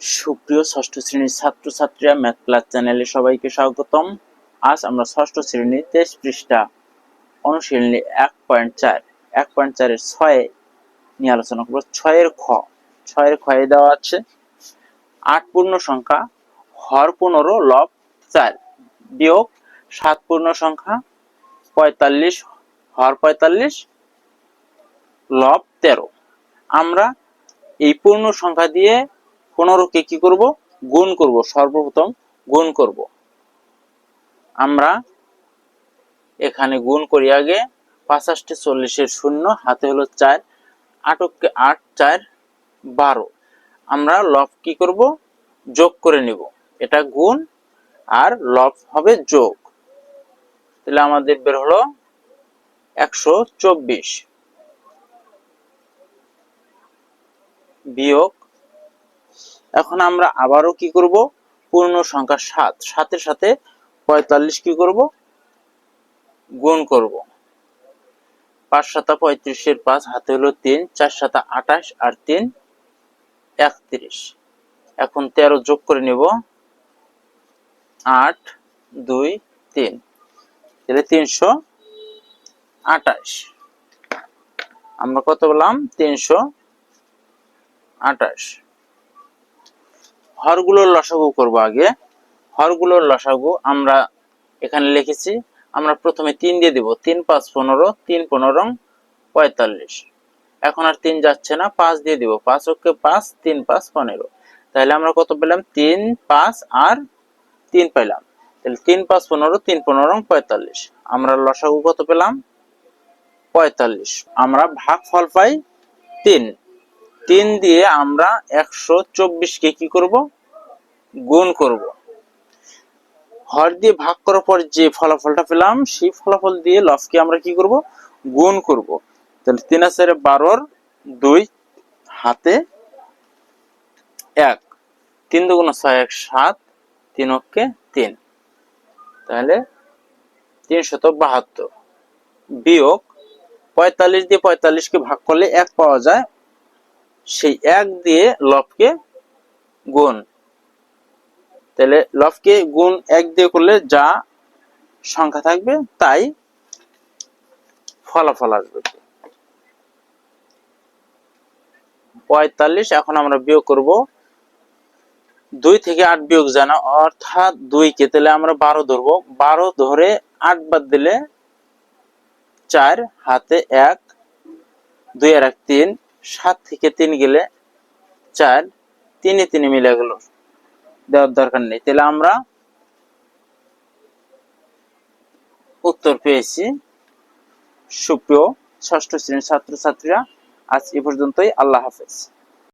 সুপ্রিয় ষষ্ঠ শ্রেণির ছাত্রছাত্রীরা ম্যাথ ক্লাস চ্যানেলে সবাইকে স্বাগতম। আজ আমরা ষষ্ঠ শ্রেণির তেইশ পৃষ্ঠা অনুশীলনী এক পয়েন্ট চার। এক পয়েন্ট চারের ছয়ে নিয়ে আলোচনা করব। ছয়ের খ। ছয়ের খয়ে দেওয়া আছে, আট পূর্ণ সংখ্যা, হর পনেরো, লব চার। বিয়োগ সাত পূর্ণ সংখ্যা, পঁয়তাল্লিশ, হর পঁয়তাল্লিশ, লব তেরো। আমরা এই পূর্ণ সংখ্যা দিয়ে পনেরোকে কি করব? গুণ করব, সর্বপ্রথম গুণ করব। আমরা এখানে গুণ করি আগে পাঁচাশটি চল্লিশের শূন্য, হাতে হলো চার, আটককে আট, চার, বারো। আমরা লব কি করব? যোগ করে নিব। এটা গুণ আর লব হবে যোগ। তাহলে আমাদের বের হলো একশো চব্বিশ। বিয়োগ এখন আমরা আবারও কি করব? পূর্ণ সংখ্যা সাত। সাতের সাথে পঁয়তাল্লিশ কি করব? গুণ করব। পাঁচ সাতা পঁয়ত্রিশের পাঁচ, হাতে হলো তিন, চার সাতা আঠাশ আর তিন একত্রিশ। এখন তেরো যোগ করে নিব। আট, দুই, তিন। তাহলে তিনশো আঠাশ। আমরা কত বললাম তিনশো আঠাশ। হরগুলোর লসাগু করব আগে। হরগুলোর লসাগু আমরা এখানে লিখেছি। আমরা প্রথমে তিন দিয়ে দিব। তিন, পাঁচ, পনেরো, তিন, পনেরো পঁয়তাল্লিশ। এখন আর তিন যাচ্ছে না, পাঁচ দিয়ে দিব। পাঁচ ওকে পাঁচ, তিন, পাঁচ, পনেরো। তাহলে আমরা কত পেলাম? তিন, পাঁচ আর তিন পেলাম তাহলে তিন, পাঁচ, পনেরো, তিন, পনেরো পঁয়তাল্লিশ। আমরা লসাগু কত পেলাম? পঁয়তাল্লিশ। আমরা ভাগ ফল পাই তিন। তিন দিয়ে আমরা একশো চব্বিশকে কি করব? গুণ করব। হর দিয়ে ভাগ করার পর যে ফলাফলটা পেলাম, সেই ফলাফল দিয়ে লসকে আমরা কি করব? গুণ করব। তাহলে তিন হাজারে বারোর দুই হাতে এক। তিন দুগুণ ছয় এক সাত, তিন অক্ষে তিন। তাহলে তিনশত বাহাত্তর। বিয়োগ পঁয়তাল্লিশ দিয়ে পঁয়তাল্লিশকে ভাগ করলে এক পাওয়া যায় সেই এক দিয়ে লবকে গুণ। তাহলে লবকে গুণ এক দিয়ে করলে যা সংখ্যা থাকবে, তাই ফলাফল আসবে। পঁয়তাল্লিশ, এখন আমরা বিয়োগ করব। দুই থেকে আট বিয়োগ জানা, অর্থাৎ কে তাহলে আমরা বারো ধরবো। বারো ধরে আট বাদ দিলে চার, হাতে এক, দুই আর এক, তিন। সাত থেকে তিন গেলে চার, তিনে তিনে মিলে গেল। দেওয়ার দরকার নেই। তাহলে আমরা উত্তর পেয়েছি। সুপ্রিয় ষষ্ঠ শ্রেণির ছাত্রছাত্রীরা, আজ এ পর্যন্তই। আল্লাহ হাফেজ।